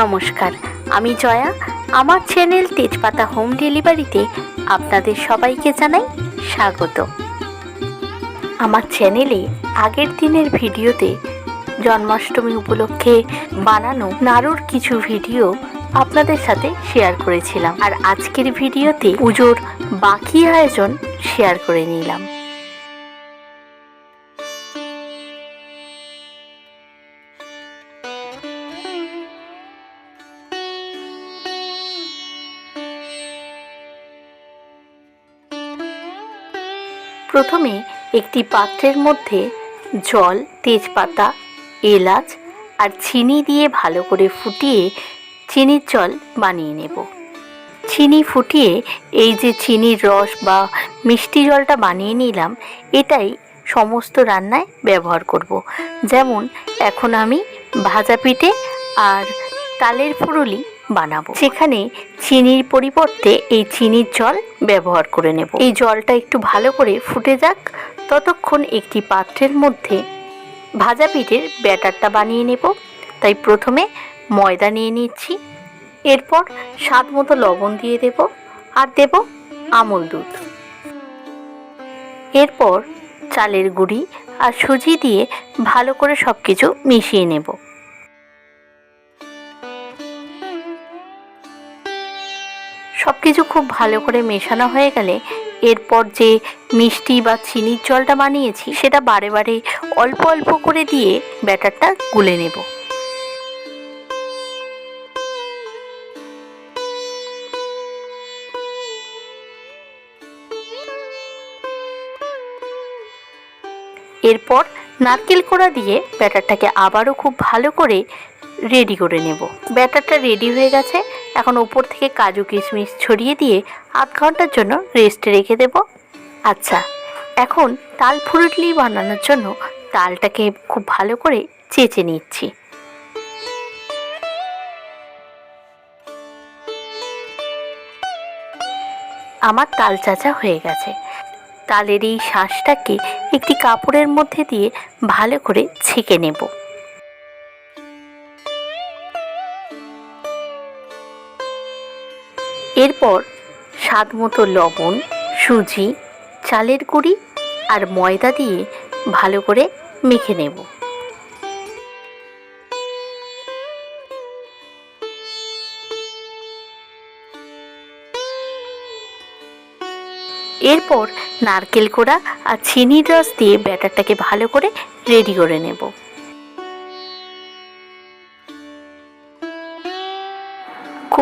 নমস্কার, আমি জয়া। আমার চ্যানেল তেজপাতা হোম ডেলিভারিতে আপনাদের সবাইকে জানাই স্বাগত। আমার চ্যানেলে আগের দিনের ভিডিওতে জন্মাষ্টমী উপলক্ষে বানানো নাড়ুর কিছু ভিডিও আপনাদের সাথে শেয়ার করেছিলাম। আর আজকের ভিডিওতে পুজোর বাকি আয়োজন শেয়ার করে নিলাম। প্রথমে একটি পাত্রের মধ্যে জল, তেজপাতা, এলাচ আর চিনি দিয়ে ভালো করে ফুটিয়ে চিনির জল বানিয়ে নেব চিনি ফুটিয়ে এই যে চিনির রস বা মিষ্টি জলটা বানিয়ে নিলাম, এটাই সমস্ত রান্নায় ব্যবহার করব। যেমন এখন আমি ভাজা পিঠে আর তালের ফুরুলি বানাবো। সেখানে চিনির পরিবর্তে এই চিনির জল ব্যবহার করে নেব। এই জলটা একটু ভালো করে ফুটে যাক। ততক্ষণ একটি পাত্রের মধ্যে ভাজা পিঠের ব্যাটারটা বানিয়ে নেব। তাই প্রথমে ময়দা নিয়ে নিচ্ছি। এরপর স্বাদ মতো লবণ দিয়ে দেব আর দেব আমল দুধ। এরপর চালের গুঁড়ি আর সুজি দিয়ে ভালো করে সব কিছু মিশিয়ে নেব। সব কিছু খুব ভালো করে মেশানো হয়ে গেলে এরপর যে মিষ্টি বা চিনির জলটা বানিয়েছি, সেটা বারে বারে অল্প অল্প করে দিয়ে ব্যাটারটা গুলে নেব। এরপর নারকেল কোড়া দিয়ে ব্যাটারটাকে আবারও খুব ভালো করে রেডি করে নেব। ব্যাটারটা রেডি হয়ে গেছে এখন উপর থেকে কাজু কিশমিশ ছড়িয়ে দিয়ে আধ ঘণ্টার জন্য রেস্টে রেখে দেব। আচ্ছা এখন তাল ফুরুটলি বানানোর জন্য তালটাকে খুব ভালো করে চেঁচে নিচ্ছি। আমার তাল চাচা হয়ে গেছে। তালের এই শ্বাসটাকে একটি কাপড়ের মধ্যে দিয়ে ভালো করে ছেঁকে নেব। এরপর স্বাদ মতো লবণ, সুজি, চালের গুঁড়ি আর ময়দা দিয়ে ভালো করে মেখে নেব। এরপর নারকেল কোড়া আর চিনির রস দিয়ে ব্যাটারটাকে ভালো করে রেডি করে নেব।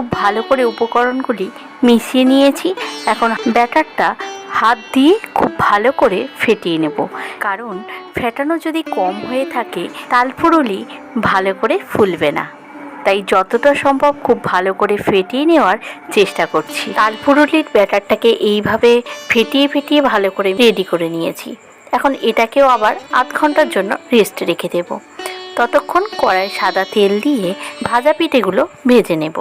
খুব ভালো করে উপকরণগুলি মিশিয়ে নিয়েছি। এখন ব্যাটারটা হাত দিয়ে খুব ভালো করে ফেটিয়ে নেব। কারণ ফেটানো যদি কম হয়ে থাকে তালফুরুলি ভালো করে ফুলবে না। তাই যতটা সম্ভব খুব ভালো করে ফেটিয়ে নেওয়ার চেষ্টা করছি। তালফুরুলির ব্যাটারটাকে এইভাবে ফেটিয়ে ফেটিয়ে ভালো করে রেডি করে নিয়েছি। এখন এটাকেও আবার আধ ঘণ্টার জন্য রেস্টে রেখে দেব। ততক্ষণ কড়াই সাদা তেল দিয়ে ভাজা পিঠেগুলো ভেজে নেব।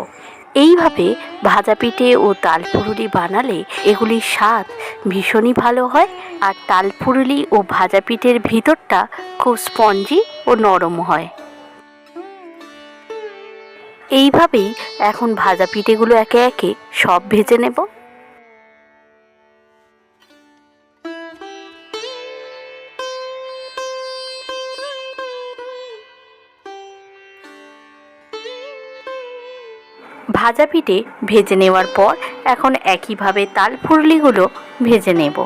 এইভাবে ভাজা পিঠে ও তালপুরুলি বানালে এগুলির স্বাদ ভীষণই ভালো হয় আর তালপুরুলি ও ভাজা পিঠের ভিতরটা খুব স্পঞ্জি ও নরম হয়। এইভাবেই এখন ভাজা পিঠেগুলো একে একে সব ভেজে নেব। ভাজা পিঠে ভেজে নেওয়ার পর এখন একইভাবে তাল ফুরলিগুলো ভেজে নেব।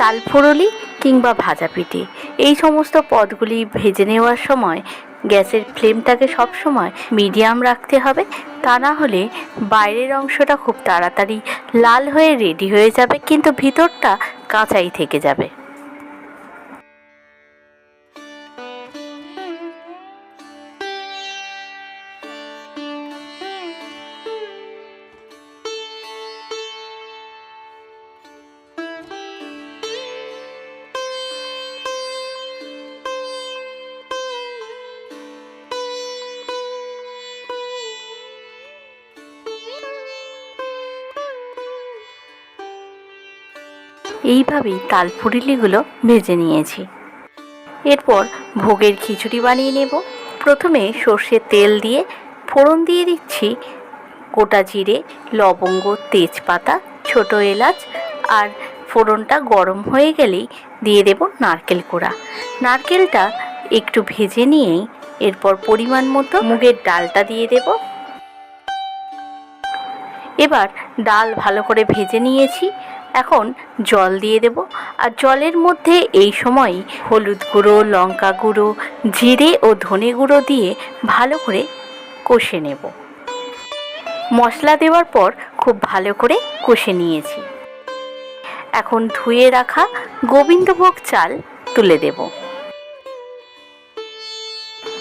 তাল ফুরলি কিংবা ভাজা পিঠে, এই সমস্ত পদগুলি ভেজে নেওয়ার সময় গ্যাসের ফ্লেমটাকে সবসময় মিডিয়াম রাখতে হবে। তা না হলে বাইরের অংশটা খুব তাড়াতাড়ি লাল হয়ে রেডি হয়ে যাবে, কিন্তু ভিতরটা কাঁচাই থেকে যাবে। এইভাবেই তালপুরিলিগুলো ভেজে নিয়েছি। এরপর ভোগের খিচুড়ি বানিয়ে নেব। প্রথমে সর্ষের তেল দিয়ে ফোড়ন দিয়ে দিচ্ছি গোটা জিরে, লবঙ্গ, তেজপাতা, ছোটো এলাচ আর ফোড়নটা গরম হয়ে গেলেই দিয়ে দেব নারকেল কোড়া। নারকেলটা একটু ভেজে নিয়েই এরপর পরিমাণ মতো মুগের ডালটা দিয়ে দেব। এবার ডাল ভালো করে ভেজে নিয়েছি। এখন জল দিয়ে দেব। আর জলের মধ্যে এই সময় হলুদ গুঁড়ো, লঙ্কা গুঁড়ো, জিরে ও ধনে গুঁড়ো দিয়ে ভালো করে কষে নেব। মশলা দেওয়ার পর খুব ভালো করে কষে নিয়েছি। এখন ধুয়ে রাখা গোবিন্দভোগ চাল তুলে দেব।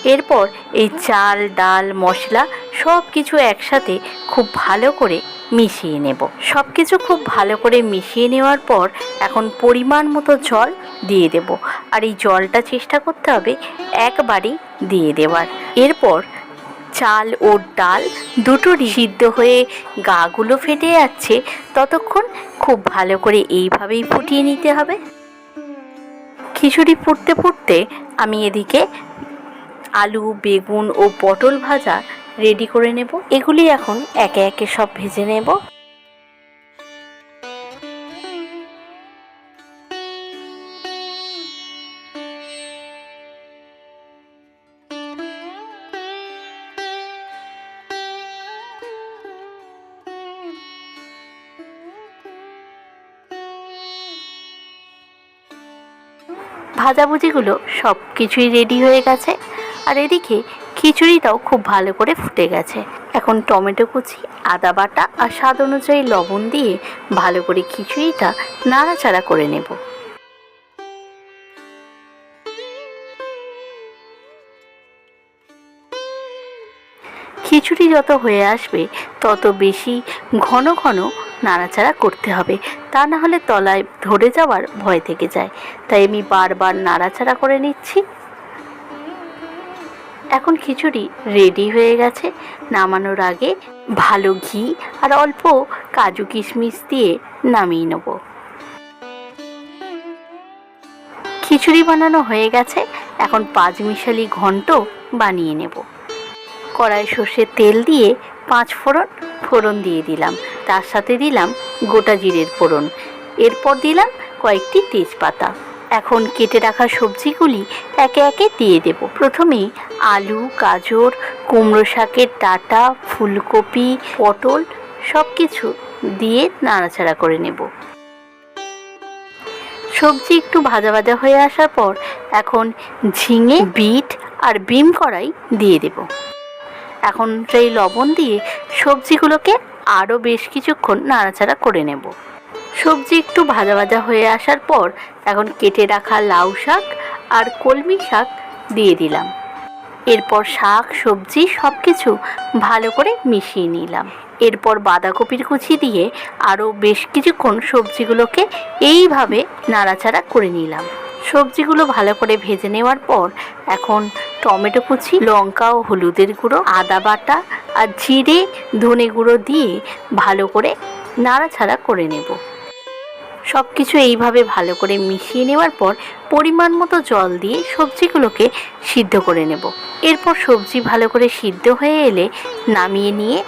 এরপর এই চাল, ডাল, মশলা সব কিছু একসাথে খুব ভালো করে মিশিয়ে নেব। সব কিছু খুব ভালো করে মিশিয়ে নেওয়ার পর এখন পরিমাণ মতো জল দিয়ে দেব। আর এই জলটা চেষ্টা করতে হবে একবারই দিয়ে দেওয়ার। এরপর চাল ও ডাল দুটোরই সিদ্ধ হয়ে গাগুলো ফেটে যাচ্ছে, ততক্ষণ খুব ভালো করে এইভাবেই ফুটিয়ে নিতে হবে। খিচুড়ি ফুটতে ফুটতে আমি এদিকে আলু, বেগুন ও পটল ভাজা রেডি করে নেব। এগুলি এখন একে একে সব ভেজে নেব। ভাজাভুজিগুলো সব কিছুই রেডি হয়ে গেছে। আর এদিকে খিচুড়িটাও খুব ভালো করে ফুটে গেছে। এখন টমেটো কুচি, আদা বাটা আর স্বাদ অনুযায়ী লবণ দিয়ে ভালো করে খিচুড়িটা নাড়াচাড়া করে নেব। খিচুড়ি যত হয়ে আসবে, তত বেশি ঘন ঘন নাড়াচাড়া করতে হবে। তা না হলে তলায় ধরে যাওয়ার ভয় থেকে যায়। তাই আমি বারবার নাড়াচাড়া করে নিচ্ছি। এখন খিচুড়ি রেডি হয়ে গেছে। নামানোর আগে ভালো ঘি আর অল্প কাজু কিশমিশ দিয়ে নামিয়ে নেব। খিচুড়ি বানানো হয়ে গেছে। এখন পাঁচমিশালি ঘন্ট বানিয়ে নেব। কড়াই সর্ষের তেল দিয়ে পাঁচ ফোড়ন ফোড়ন দিয়ে দিলাম। তার সাথে দিলাম গোটা জিরের ফোড়ন। এরপর দিলাম কয়েকটি তেজপাতা। এখন কেটে রাখা সবজিগুলি একে একে দিয়ে দেব। প্রথমে আলু, গাজর, কুমড়ো শাকের ডাঁটা, ফুলকপি, পটল সব কিছু দিয়ে নাড়াচাড়া করে নেব। সবজি একটু ভাজা ভাজা হয়ে আসার পর এখন ঝিঙে, বিট আর বিম কড়াই দিয়ে দেব। এখন সেই লবণ দিয়ে সবজিগুলোকে আরও বেশ কিছুক্ষণ নাড়াচাড়া করে নেব। সবজি একটু ভাজা ভাজা হয়ে আসার পর এখন কেটে রাখা লাউ শাক আর কলমি শাক দিয়ে দিলাম। এরপর শাক, সবজি সব কিছু ভালো করে মিশিয়ে নিলাম। এরপর বাঁধাকপির কুচি দিয়ে আরও বেশ কিছুক্ষণ সবজিগুলোকে এইভাবে নাড়াচাড়া করে নিলাম। সবজিগুলো ভালো করে ভেজে নেওয়ার পর এখন টমেটো কুচি, লঙ্কা ও হলুদের গুঁড়ো, আদা বাটা আর জিরে, ধনে গুঁড়ো দিয়ে ভালো করে নাড়াচাড়া করে নেব। সব কিছু এইভাবে ভালো করে মিশিয়ে নেওয়ার পর পরিমাণ মতো জল দিয়ে সবজিগুলোকে সিদ্ধ করে নেব। এরপর সবজি ভালো করে সিদ্ধ হয়ে এলে নামিয়ে নিয়ে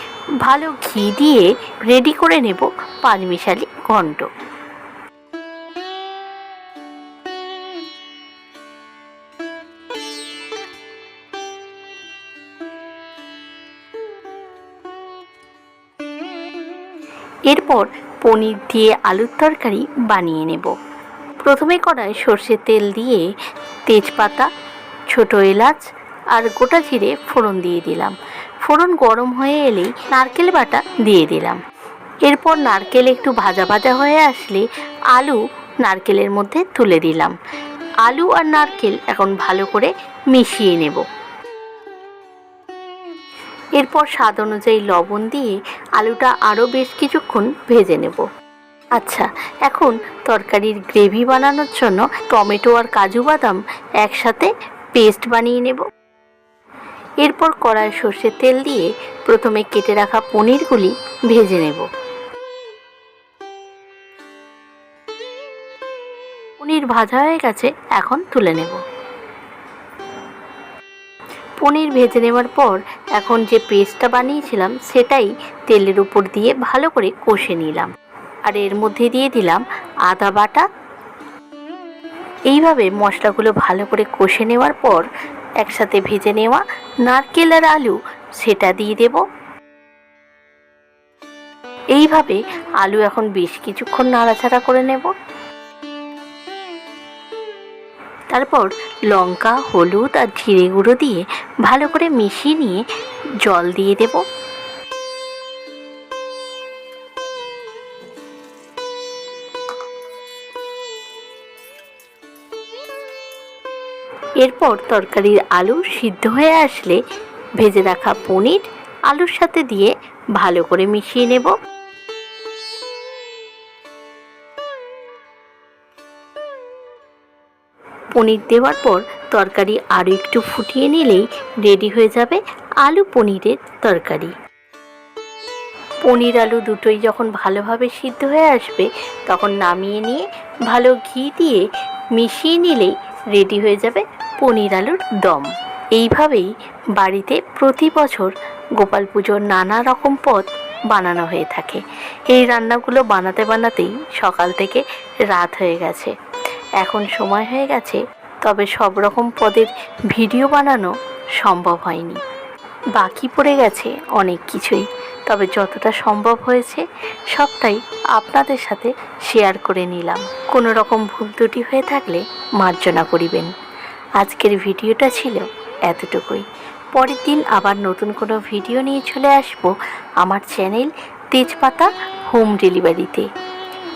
ভালো ঘি দিয়ে রেডি করে নেব পাঁচমিশালি ঘন্ট। এরপর পনির দিয়ে আলুর তরকারি বানিয়ে নেব। প্রথমে কড়ায় সর্ষের তেল দিয়ে তেজপাতা, ছোট এলাচ আর গোটা জিরে ফোড়ন দিয়ে দিলাম। ফোড়ন গরম হয়ে এলেই নারকেল বাটা দিয়ে দিলাম। এরপর নারকেল একটু ভাজা ভাজা হয়ে আসলে আলু নারকেলের মধ্যে তুলে দিলাম। আলু আর নারকেল এখন ভালো করে মিশিয়ে নেব। এরপর স্বাদ অনুযায়ী লবণ দিয়ে আলুটা আরও বেশ কিছুক্ষণ ভেজে নেব। আচ্ছা এখন তরকারির গ্রেভি বানানোর জন্য টমেটো আর কাজু বাদাম একসাথে পেস্ট বানিয়ে নেব। এরপর কড়ায় সর্ষের তেল দিয়ে প্রথমে কেটে রাখা পনিরগুলি ভেজে নেব। পনির ভাজা হয়ে গেছে, এখন তুলে নেব। পনির ভেজে নেওয়ার পর এখন যে পেস্টটা বানিয়েছিলাম সেটাই তেলের উপর দিয়ে ভালো করে কষে নিলাম। আর এর মধ্যে দিয়ে দিলাম আদা বাটা। এইভাবে মশলাগুলো ভালো করে কষে নেওয়ার পর একসাথে ভেজে নেওয়া নারকেল আর আলু সেটা দিয়ে দেব। এইভাবে আলু এখন বেশ কিছুক্ষণ নাড়াচাড়া করে নেব। তারপর লঙ্কা, হলুদ আর জিরে গুঁড়ো দিয়ে ভালো করে মিশিয়ে নিয়ে জল দিয়ে দেব। এরপর তরকারির আলু সিদ্ধ হয়ে আসলে ভেজে রাখা পনির আলুর সাথে দিয়ে ভালো করে মিশিয়ে নেব। পনির দেওয়ার পর তরকারি আরও একটু ফুটিয়ে নিলেই রেডি হয়ে যাবে আলু পনিরের তরকারি। পনির আলু দুটোই যখন ভালোভাবে সিদ্ধ হয়ে আসবে, তখন নামিয়ে নিয়ে ভালো ঘি দিয়ে মিশিয়ে নিলেই রেডি হয়ে যাবে পনির আলুর দম। এইভাবেই বাড়িতে প্রতি বছর গোপাল পুজোর নানা রকম পদ বানানো হয়ে থাকে। এই রান্নাগুলো বানাতে বানাতেই সকাল থেকে রাত হয়ে গেছে। এখন সময় হয়ে গেছে, তবে সব রকম পদের ভিডিও বানানো সম্ভব হয়নি। বাকি পড়ে গেছে অনেক কিছুই, তবে যতটা সম্ভব হয়েছে সবটাই আপনাদের সাথে শেয়ার করে নিলাম। কোনো রকম ভুল ত্রুটি হয়ে থাকলে মার্জনা করিবেন। আজকের ভিডিওটা ছিল এতটুকুই। পরের দিন আবার নতুন কোনো ভিডিও নিয়ে চলে আসব আমার চ্যানেল তেজপাতা হোম ডেলিভারিতে।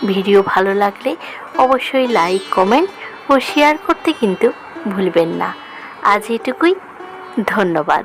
ভিডিও ভালো লাগলে অবশ্যই লাইক কমেন্ট ও শেয়ার করতে কিন্তু ভুলবেন না। আজ এটুকুই, ধন্যবাদ।